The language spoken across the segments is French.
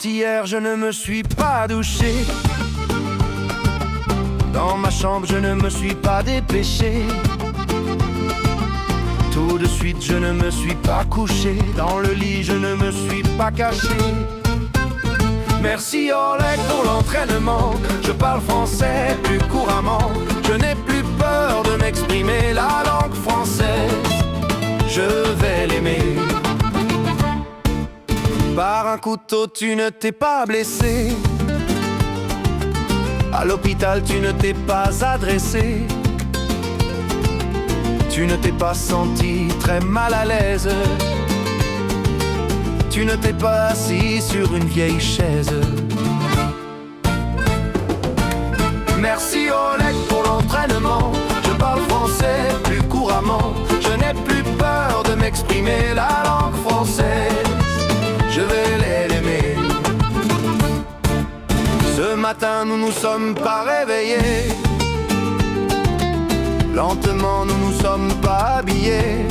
Hier je ne me suis pas douché. Dans ma chambre je ne me suis pas dépêché. Tout de suite je ne me suis pas couché. Dans le lit je ne me suis pas caché. Merci Oleg pour l'entraînement. Je parle français plus couramment. Je n'ai plus peur de m'exprimer couteau tu ne t'es pas blessé. À l'hôpital tu ne t'es pas adressé. Tu ne t'es pas senti très mal à l'aise. Tu ne t'es pas assis sur une vieille chaise. Merci Oleg matin, nous nous sommes pas réveillés. Lentement, nous nous sommes pas habillés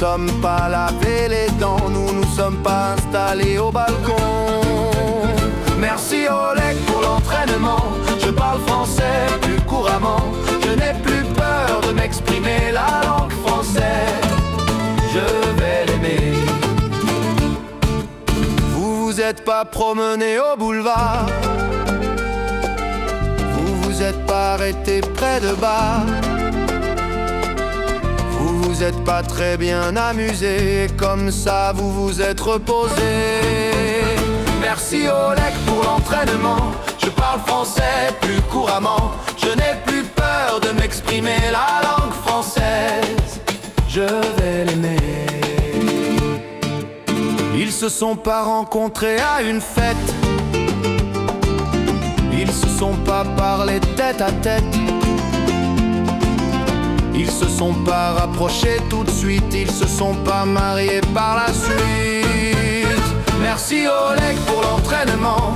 sommes pas lavé les dents, nous nous sommes pas installés au balcon. Vous vous êtes pas promené au boulevard. Vous vous êtes pas arrêté près de bar vous êtes pas très bien amusé, comme ça vous vous êtes reposé. Merci Oleg pour l'entraînement, je parle français plus couramment, je n'ai plus peur de m'exprimer la langue française, je se sont pas rencontrés à une fête, ils se sont pas parlé tête à tête. Ils se sont pas rapprochés tout de suite, ils se sont pas mariés par la suite. Merci Oleg pour l'entraînement,